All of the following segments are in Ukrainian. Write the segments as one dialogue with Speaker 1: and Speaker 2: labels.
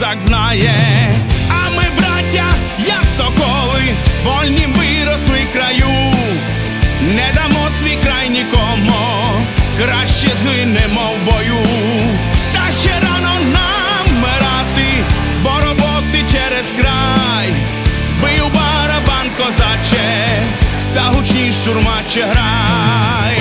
Speaker 1: знає, а ми, браття, як соколи, вольні виросли краю, не дамо свій край нікому, краще згинемо в бою, та ще рано нам мирати, бо роботи через край, бий у барабан козаче, та гучніш сурмаче грай.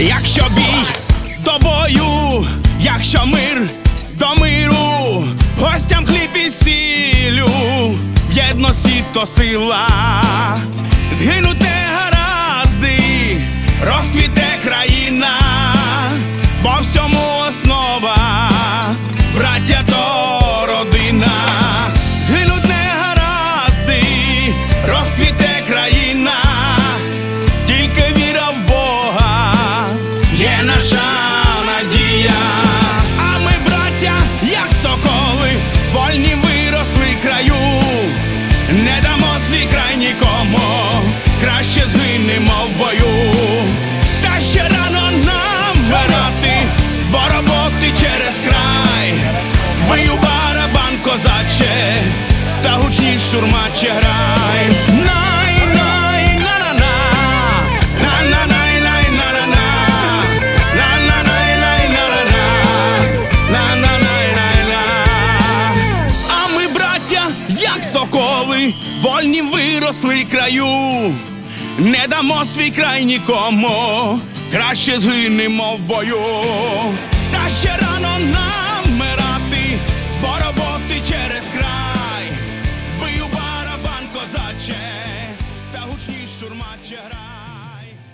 Speaker 1: Якщо бій до бою, якщо мир до миру, гостям хліб і сілю, в єдності то сила, згинуте гаразди, розквіте країна, бо всьому надія. А ми, браття, як соколи, вольні виросли краю, не дамо свій край нікому, краще згинемо в бою. Та ще рано нам вмирати, бо роботи через край, бию барабан козаче, та гучніш сурмаче грай. Як соколи, вольні виросли краю. Не дамо свій край нікому, краще згинемо в бою. Та ще рано нам мирати, бо роботи через край. Бию барабан козаче, та гучніш сурмаче грай.